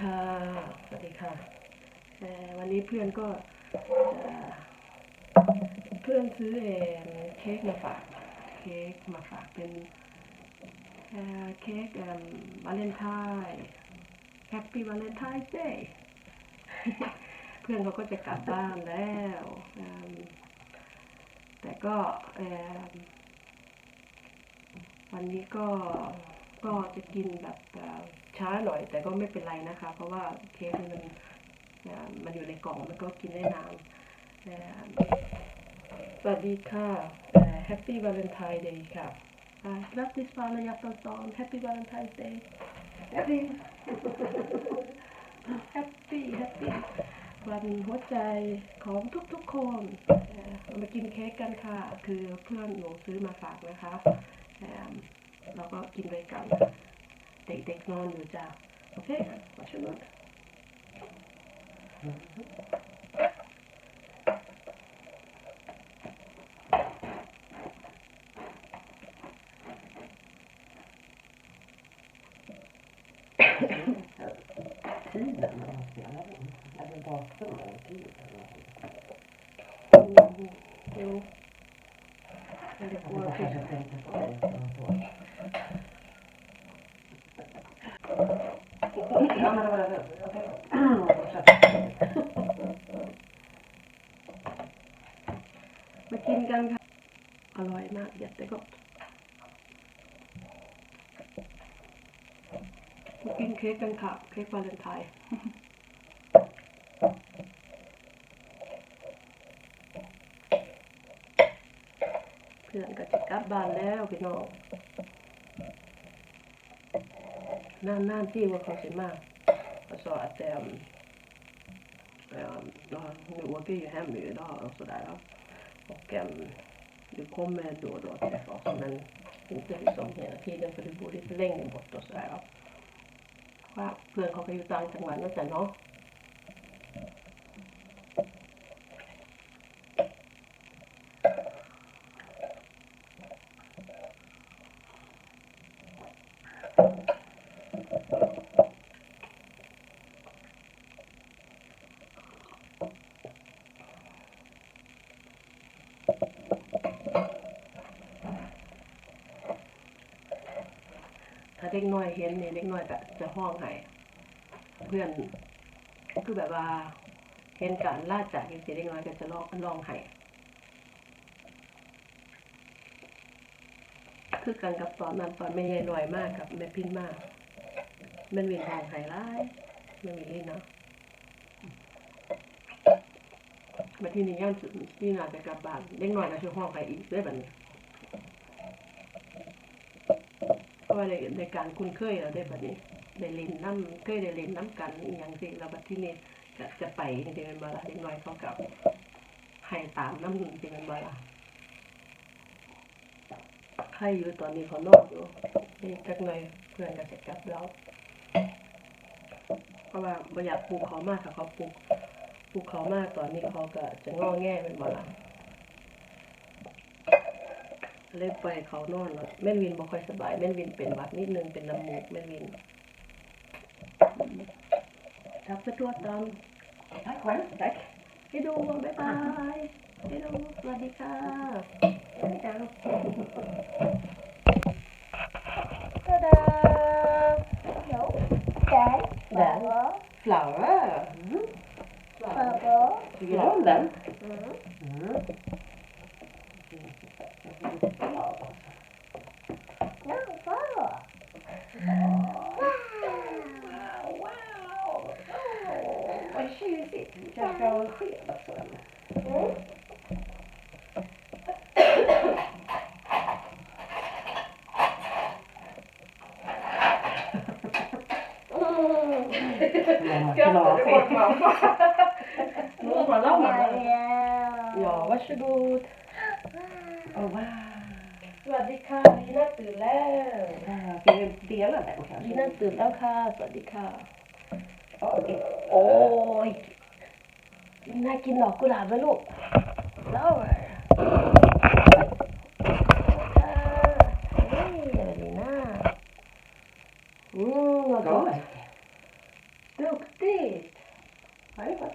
ค่ะ สวัสดีค่ะวันนี้เพื่อนก็เพื่อนซื้อเองเค้กมาฝาก เค้กมาฝากเป็นเค้กวาเลนไทน์แฮปปี้วาเลนไทน์เดย์เพื่อนเขาก็จะกลับบ้านแล้ว แต่ก็วันนี้ก็ก็จะกินแบบ ช้าหน่อย แต่ก็ไม่เป็นไรนะคะ เพราะว่าเค้กมันมันอยู่ในกล่องมันก็กินได้นานเอ่อสวัสดีค่ะแฮปปี้วาเลนไทน์เดย์ค่ะอ่า grattis på alla hjärtans dag Happy Valentine's Day Happy Happy Happy วันหัวใจของทุกๆคนเรามากินเค้กกันค่ะ คือเพื่อนหนูซื้อมาฝากนะคะเอ่อเราก็กินด้วยกัน they, they go into the job. Okay, watch your look? Tiden, มากินกันค่ะ อร่อยมากยัดแต่ก็มากินเค้กกันค่ะ เค้กวาเลนไทน์เพื่อนก็จะกลับบ้านแล้วพี่น้องนานๆที่ว่าเขาสิมาเ ขาsa att ähm, ähm, ja, nu åker ju hem idag och sådär. ja. Och ähm, du kommer då och då att träffa oss men inte liksom hela tiden för du bor lite längre bort och sådär. Ja. ว่าเพื่อนเขาก็อยู่ต่างจังหวัดนะจ๊ะเนาะ เด็กน้อยเห็นเนี่ยเด็กน้อยก็จะห้องให้เพื่อนคือแบบว่า เห็นการล่าจากจริงๆเด็กน้อยก็จะร้องร้องให้คือกันกับตอนนั้นตอนไม่ใหญ่น้อยมากกับแม่พินมากมันเวียนห้องให้ร้ายมันมีเล่นเนาะมาที่นี่ย่านสุดที่นาจะกลับบ้านเด็กน้อยก็ช่วยห้องให้อีกได้แบบนี้ เพราะ ว่าในในการคุ้นเคยเราได้แบบนี้ได้เล่นน้ำเคยได้เล่นน้ำกันอย่างสิแล้วบัดที่นี่จะจะไปจริงๆเป็นเวลาเล็กน้อยเขากับให้ตามน้ำจริงเป็นเวลาใครอยู่ตอนนี้เขานอนอยู่นี่จักหน่อยเพื่อนก็จะกลับแล้วเพราะว่าไม่อยากปลูกเขามากค่ะเขาปลูกปลูกเขามากตอนนี้เขาก็จะงอแง่เป็นเวลา เลยไปล่อยเขานอนแล้วแม่นวินบ่ค่อยสบายแม่นวินเป็นหวัดนิดนึงเป็นน้ำมูกแม่นวินทักไปตัวตาม Tack själv. Tack. ให้ดูบ๊ายบายให้ดูสวัสดีค่ะสวัสดีค่ะตาดา No. Där. Där. Flower. flower Flower. Tycker du om den? Mm. Mm. No, flower. Wow, wow. Åh, vad tjusigt. Vi kanske ska ha en sked också. eller? Mm. Skrattar du åt mamma? Mamma lamma. Ja, varsågod. Åh, wow. สวัสดีค่ะลีน่าตื่นแล้ว Ja, Ska vi dela den ลีน่า kanske? ตื่นแล้วค่ะ สวัสดีค่ะ Oj. โอ้ยลีน่ากินดอกกุหลาบไหมลูก flower ค่ะเฮ้ยลีน่าอืมเราดู Oj. Duktigt! Har du fått?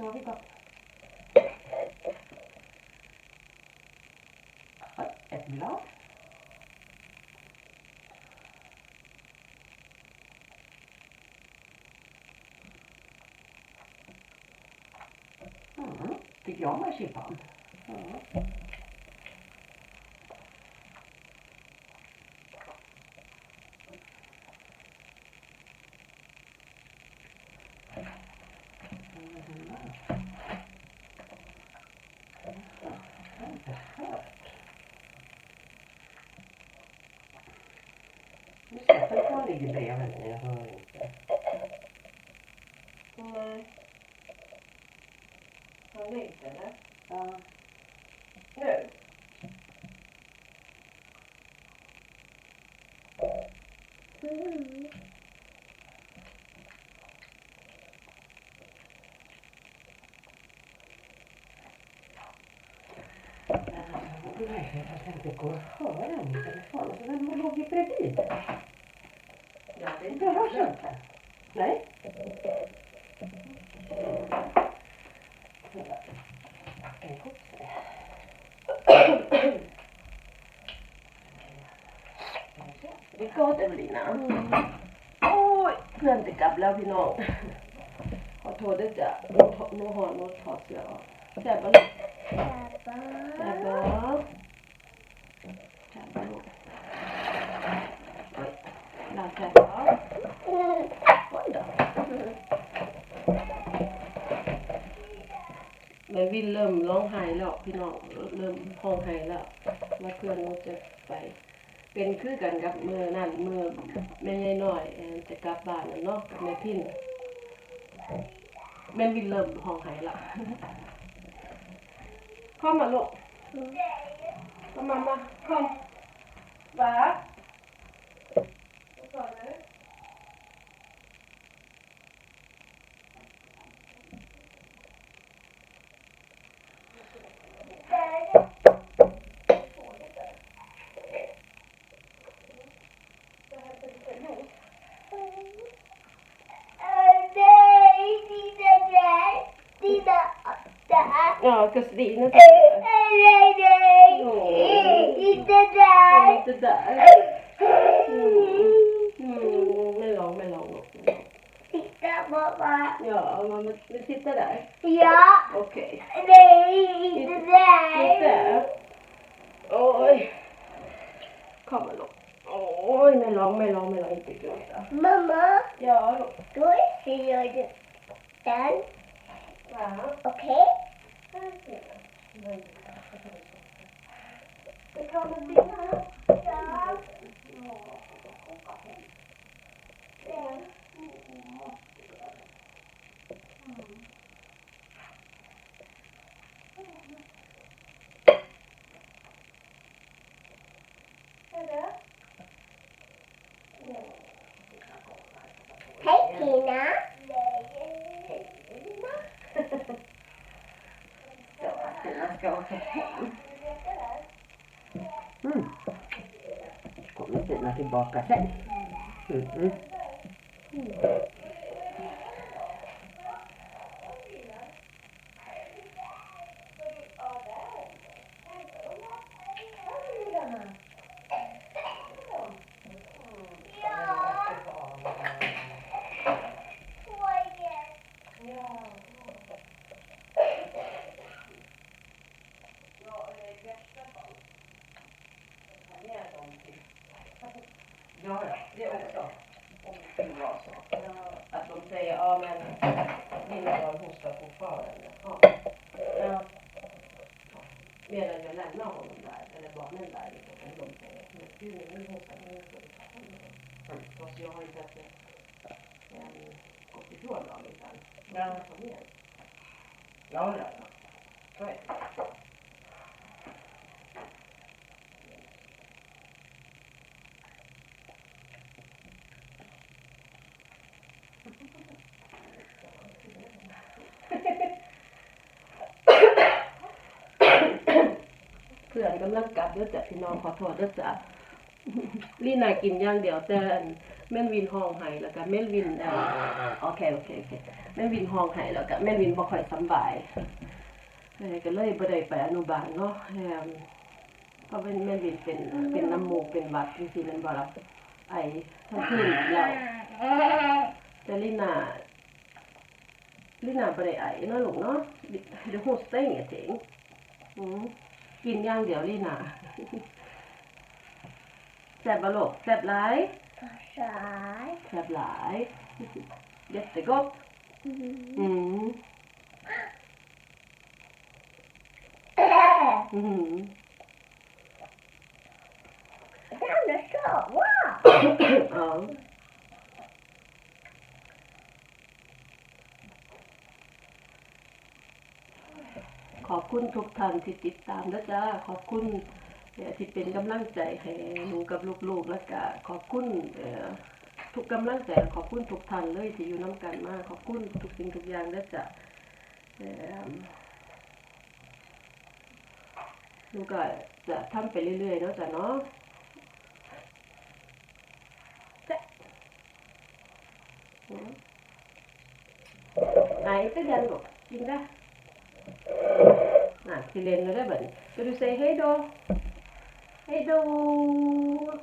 Se on vika. vi gott. Oj, Ett blad. Mm, tycker jag om marsipan. Mm. Just ligger bredvid mig. Jag hör inte. Nej. Hör du inte, eller? Ja. Nu. Mm. Nej, jag kan inte gå och höra min telefon. Alltså, vem låg ju bredvid? Ja, det inte jag hörs inte. Nej. Packa ihop sig. Vilka åt Evelina? Oj, men det gamla vi nog har tagit där. Nu har nog tagit sig av. Sebban. Sebban. Men วินเริ่มร้องไห้แล้วพี่น้องเริ่มห้องไห้แล้วว่าเพื่อนนู้จะไป เป็นคือกันกับเมื่อนั่นเมื่อแม่ยายน้อยจะกลับบ้านเนาะกับแม่พินแม่วินเริ่มห้องไห้แล้วเข้ามาลูกข้ามามาเข้าบ้าก่ Ja, Cassandine. Uh, eh, nee, eh, nee. daar. Inte där. Inte där. Eh, mm, mm, mm melon, melon. Titta mamma. Ja, mamma, titta där. Ja. Okej. Okay. Nej. melon, melon inte gråta. Mamma! Ja? Då säger du den. Ja. Okej? Okay. Yeah. Stina ska åka hem. Mm. Kommer Stina tillbaka sen. Mm. Ja, 就是不泡了的哈。嗯、哦，灭了原来闹的来，现在忙的来就不能弄了。那去年那种是不，是，嗯，过去做老了，干？了，对。 เพื่อนกำลังกลับเด้อจ้ะพี่น้องขอโทษเด้อจ้ะลี่นายกินอย่างเดียวแต่อันแม่นวินห้องไห้แล้วก็แม่นวินเอ่อโอเคโอเคโอเคแม่นวินห้องไห้แล้วก็แม่นวินบ่ค่อยสำบายเออก็เลยบ่ได้ไปอนุบาลเนาะแฮมเพราะเป็นแม่นวินเป็นเป็นน้ำมูกเป็นหวัดจังซี่แม่นบ่ล่ะไอทั้งคืนแล้วแต่ลี่นาลี่นาบ่ได้ไอเนาะลูกเนาะเดี๋ยวฮู้สเต็งอะเจ๋งอืม กินอย่างเดียวลี่นาแซ่บบ่ลูกแซ่บหลาย Passar. แซ่บหลาย Jättegott. Mm. Mm. Den är så. Wow. ja. ขอบคุณทุกท่านที่ติดตามนะจ๊ะขอบคุณเอ่อที่เป็นกำลังใจให้หนูกับลูกๆแล้วก็ขอบคุณเอ่อทุกกำลังใจขอบคุณทุกท่านเลยที่อยู่น้ำกันมากขอบคุณทุกสิ่งทุกอย่างนะจ๊ะเอ่อหนูก็จะทำไปเรื่อยๆเนาะจ๊ะเนาะจ๊ะอืมไหนจะยันลูกกินได้ till en Rebben. Så du säger hej då? Hej då!